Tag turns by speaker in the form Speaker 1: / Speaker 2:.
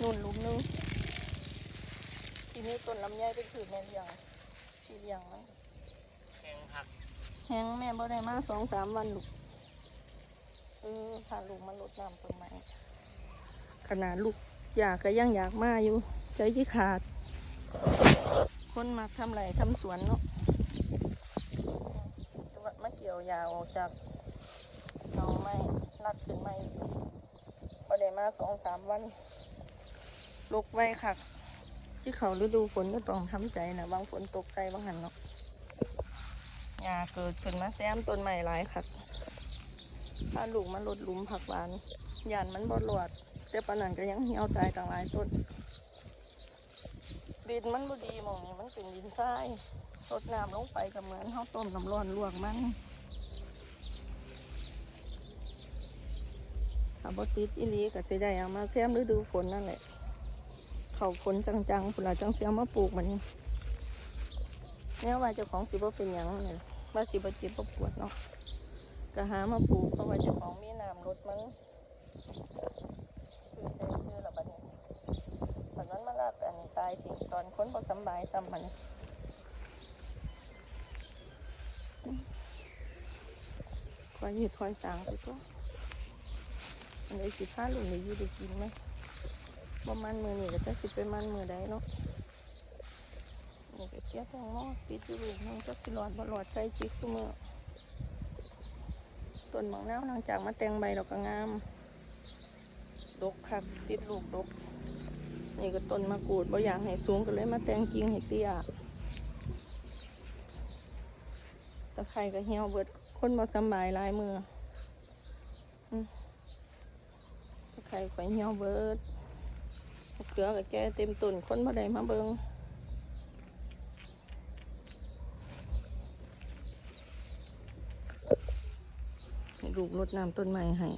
Speaker 1: นุ่นหลุมหนึงทีนี้ต้นลำไยไปคือแม่เลี้ยงที่เลี้ยงมัน
Speaker 2: แข็งหัก
Speaker 1: แห้งแม่บ่ได้มาสองสามวันลูกเออพาลูกมาลดน้ำต้นไม้ขนาดลูกอยากก็ยังอยากมาอยู่ ใจที่ขาด คนมักทำไรทำสวนเนาะแต่ว่ามาเกี่ยวยาออกจากหน้องไม้รัดขึ้นไม้บ่ได้มาสองสามวัน ลูกไว้คักที่เขาฤดูฝนก็ต้องทำใจนะบางฝนตกใจบางหันเนาะหญ้าเกิดขึ้นมาแซมต้นใหม่หลายคักถ้าลูกมันลดลุมผักหวานหยานมันบอดหลวดแต่ปานนันก็ยังเหี่ยวตายต่างหลายต้น ดินมันบ่ดีมองนี้มันเป็นดินทรายรดน้ำลงไปก็เหมือนเขาต้มน้ำร้อนลวกมันถ้าบ่ติดอีลีก็สิได้เอามาแซมฤดูฝนนั่นแหละ เขาฝนจังๆพุ่นละจังเสียมาปลูกมันนี่เนี่ยว่าเจ้าของสิบ่เป็นหยังนี่ว่าสิบ่เจ็บบ่ปวดเนาะก็หามาปลูกเพราะว่าเจ้าของมีน้ำรดมันคือใจซื้อละบัดนี้บัดนั้นมาลากอันตายทิ้งตอนค้นบ่สบายซ้ำมันคอยหยืดคอยสางไปก็อันนี้สิพาลุงได้อยู่ได้กินไหม บ่มันมือนี่ก็จะสิไปมันมือใดเนาะนี่ก็เสียแตงโมปิดอยู่ลูกนึงก็สิหลอดบ่หลอดใจจิกซุมือต้นหมองน้าวหลังจากมาแต่งใบดอกก็งาม ดกคักติดลูกดก นี่ก็ต้นมะกรูดบ่อยากให้สูงก็เลยมาแต่งกิ่งให้เตี้ยตะไคร่ก็เหี่ยวเบิดคนบ่สบายหลายมืออืมตะไคร่ก็เหี่ยวเบิด มะเขือก็แก่เต็มต้นคนบ่ได้มาเบิงให้ลูกรดน้ำต้นไม้ให้